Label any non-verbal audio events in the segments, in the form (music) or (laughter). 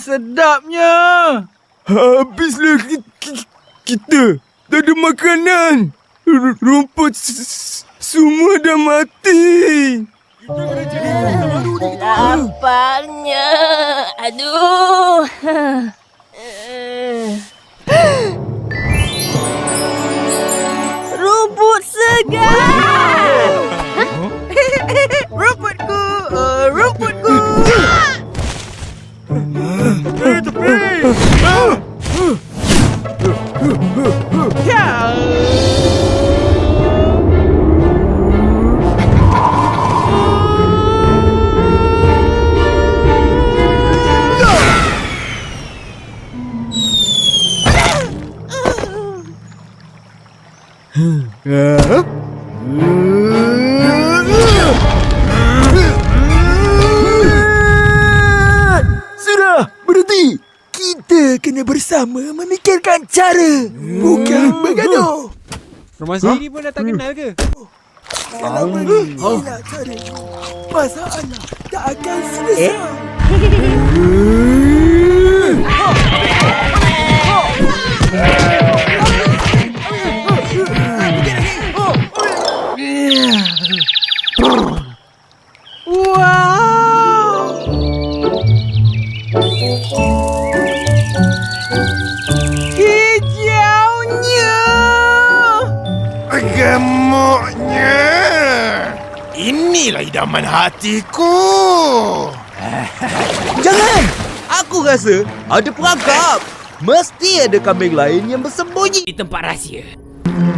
Sedapnya. Habislah ki- ki- kita. Tak ada makanan. R- Rumput semua dah mati. Lapangnya. Aduh. (laughs) Ya. Kena bersama memikirkan cara. Bukan bergaduh. Rumah sendiri pun dah tak kenal ke? Kalau beginilah cara, masalah tak akan selesai. Wow. Inilah idaman hatiku. (laughs) Jangan! Aku rasa ada perangkap. Mesti ada kambing lain yang bersembunyi. Di tempat rahsia.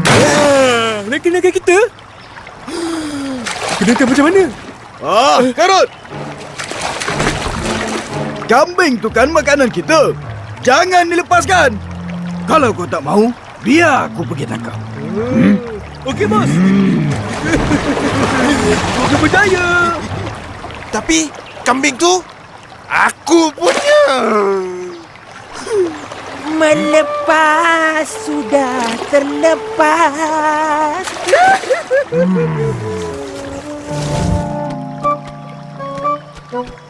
Ah, Nak kenakan kita? Kenakan macam mana? Ah, Karut. Kambing tu kan makanan kita. Jangan dilepaskan. Kalau kau tak mau, biar aku pergi tangkap. Hmm? Okey, bos. Kau akan berjaya. Tapi kambing tu aku punya. Melepas sudah terlepas. Ah, (laughs)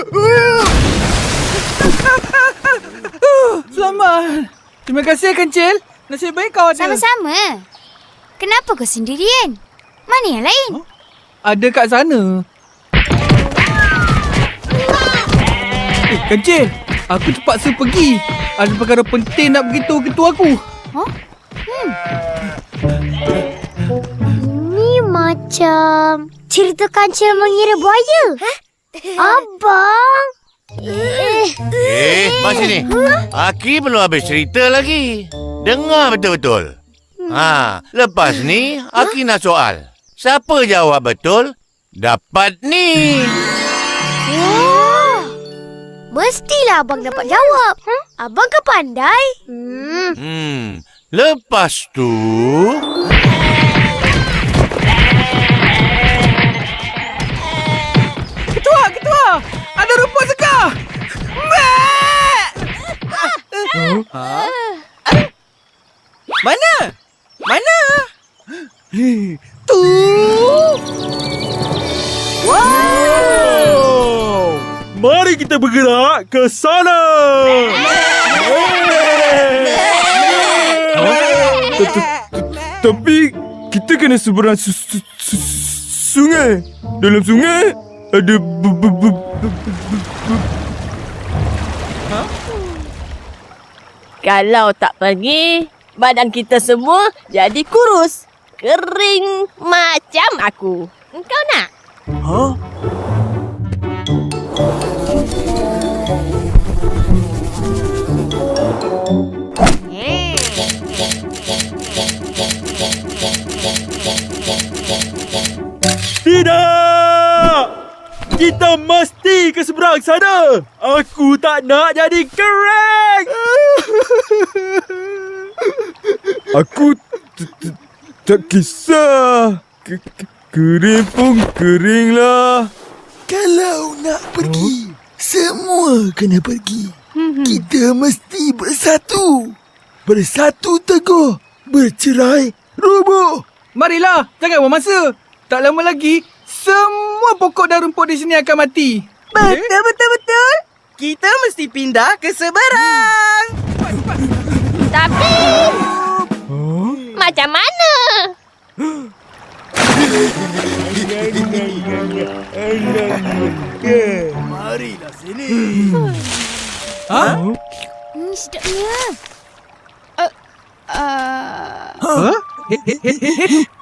(laughs) Selamat. Terima kasih, Kencil. Nasib baik kau ada. Sama-sama. Kenapa kau sendirian? Mana yang lain? Ada kat sana. Eh, Kencil. Aku terpaksa pergi. Ada perkara penting nak beritahu ketua aku. Ini macam cerita kancil mengira buaya. Hah? Abang. Eh, Eh, mas sini. Aki belum habis cerita lagi. Dengar betul-betul. Ha, lepas ni Aki nak soal. Siapa jawab betul, dapat ni. Wah. Mestilah abang dapat jawab. Abang ke pandai? Hmm. Hmm, lepas tu Tu. Wow! Mari kita bergerak ke sana. Ta- ta- ta- Tapi kita kena seberang su- su- su- sungai. Dalam sungai ada Kalau tak pergi, badan kita semua jadi kurus. Kering macam aku. Engkau nak? Tidak! Kita mesti ke seberang sana. Aku tak nak jadi kering. (laughs) Aku tak kisah. Ke- ke- Kering pun kering lah. Kalau nak pergi, semua kena pergi. Kita mesti bersatu. Bersatu teguh, bercerai rubuh. Marilah, jangan buang masa. Tak lama lagi, semua pokok dan rumput di sini akan mati. Betul, betul, betul. Kita mesti pindah ke seberang. Tapi... Macam mana? Ha? Hmm, sedapnya. Uh, uh, Ha? He, he, he, he.